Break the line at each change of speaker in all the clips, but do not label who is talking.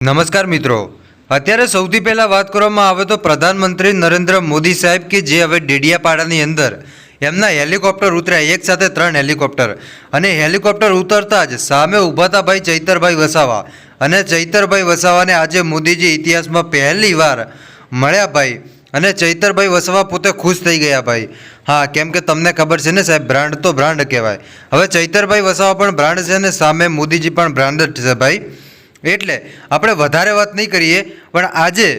નમસ્કાર મિત્રો. અત્યારે સૌથી પહેલાં વાત કરવામાં આવે તો પ્રધાનમંત્રી નરેન્દ્ર મોદી સાહેબ કે જે હવે ડેડિયાપાડાની અંદર એમના હેલિકોપ્ટર ઉતર્યા, એક સાથે ત્રણ હેલિકોપ્ટર. અને હેલિકોપ્ટર ઉતરતા જ સામે ઊભા હતા ભાઈ ચૈતરભાઈ વસાવા. અને ચૈતરભાઈ વસાવાને આજે મોદીજી ઇતિહાસમાં પહેલી વાર મળ્યા ભાઈ. અને ચૈતરભાઈ વસાવા પોતે ખુશ થઈ ગયા ભાઈ. હા, કેમ કે તમને ખબર છે ને સાહેબ, બ્રાન્ડ તો બ્રાન્ડ કહેવાય. હવે ચૈતરભાઈ વસાવા પણ બ્રાન્ડ છે ને સામે મોદીજી પણ બ્રાન્ડ જ છે ભાઈ. એટલે આપણે વધારે વાત નહીં કરીએ, પણ આજે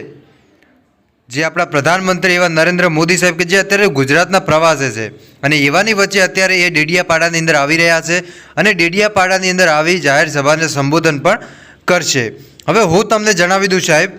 જે આપણા પ્રધાનમંત્રી એવા નરેન્દ્ર મોદી સાહેબ કે જે અત્યારે ગુજરાતના પ્રવાસે છે, અને એવાની વચ્ચે અત્યારે એ ડેડિયાપાડાની અંદર આવી રહ્યા છે, અને ડેડિયાપાડાની અંદર આવી જાહેર સભાને સંબોધન પણ કરશે. હવે હું તમને જણાવી દઉં સાહેબ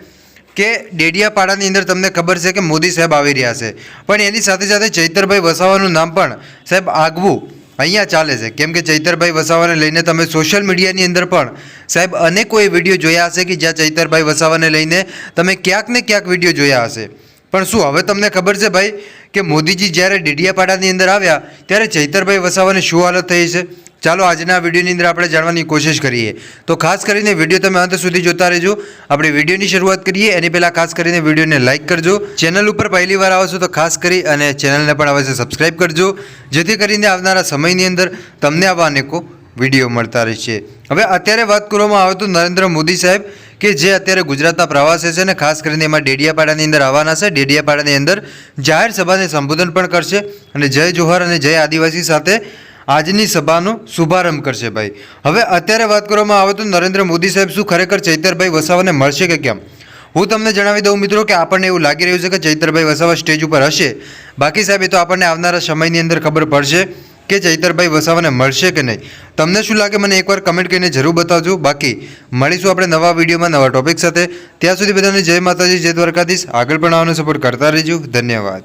કે ડેડિયાપાડાની અંદર તમને ખબર છે કે મોદી સાહેબ આવી રહ્યા છે. પણ એની સાથે સાથે ચૈતરભાઈ વસાવાનું નામ પણ સાહેબ આગવું અહીંયા ચાલે છે. કેમ કે ચૈતરભાઈ વસાવાને લઈને તમે સોશિયલ મીડિયાની અંદર પણ સાહેબ અનેકો એ વીડિયો જોયા હશે કે જ્યાં ચૈતરભાઈ વસાવાને લઈને તમે ક્યાંક ને ક્યાંક વીડિયો જોયા હશે. પણ શું, હવે તમને ખબર છે ભાઈ કે મોદીજી જ્યારે ડેડિયાપાડાની અંદર આવ્યા ત્યારે ચૈતરભાઈ વસાવાની શું હાલત થઈ છે? ચાલો આજના વિડીયોની અંદર આપણે જાણવાની કોશિશ કરીએ. તો ખાસ કરીને વીડિયો તમે અંત સુધી જોતા રહેજો. આપણે વિડીયોની શરૂઆત કરીએ. એની પહેલાં ખાસ કરીને વિડીયોને લાઇક કરજો. ચેનલ ઉપર પહેલી વાર આવશો તો ખાસ કરી અને ચેનલને પણ અવશ્ય સબસ્ક્રાઇબ કરજો. જેથી કરીને આવનારા સમયની અંદર તમને આવા અનેકો વીડિયો મળતા રહેશે. હવે અત્યારે વાત કરવામાં આવે તો નરેન્દ્ર મોદી સાહેબ કે જે અત્યારે ગુજરાતના પ્રવાસે છે ને ખાસ કરીને એમાં ડેડિયાપાડાની અંદર આવવાના છે. ડેડિયાપાડાની અંદર જાહેર સભાને સંબોધન પણ કરશે અને જય જોહર અને જય આદિવાસી સાથે આજની સભાનો શુભારંભ કરશે ભાઈ. હવે અત્યારે વાત કરવામાં આવે તો નરેન્દ્ર મોદી સાહેબ શું ખરેખર ચૈતરભાઈ વસાવાને મળશે કે કેમ? હું તમને જણાવી દઉં મિત્રો કે આપણને એવું લાગી રહ્યું છે કે ચૈતરભાઈ વસાવા સ્ટેજ ઉપર હશે. બાકી સાહેબ, એ તો આપણને આવનારા સમયની અંદર ખબર પડશે કે ચૈતરભાઈ વસાવાને મળશે કે નહીં. તમને શું લાગે મને એકવાર કમેન્ટ કરીને જરૂર બતાવજો. બાકી, મળીશું આપણે નવા વિડીયોમાં નવા ટોપિક સાથે. ત્યાં સુધી બધાને જય માતાજી, જય દ્વારકાધીશ. આગળ પણ આવવાનો સપોર્ટ કરતા રહેજો. ધન્યવાદ.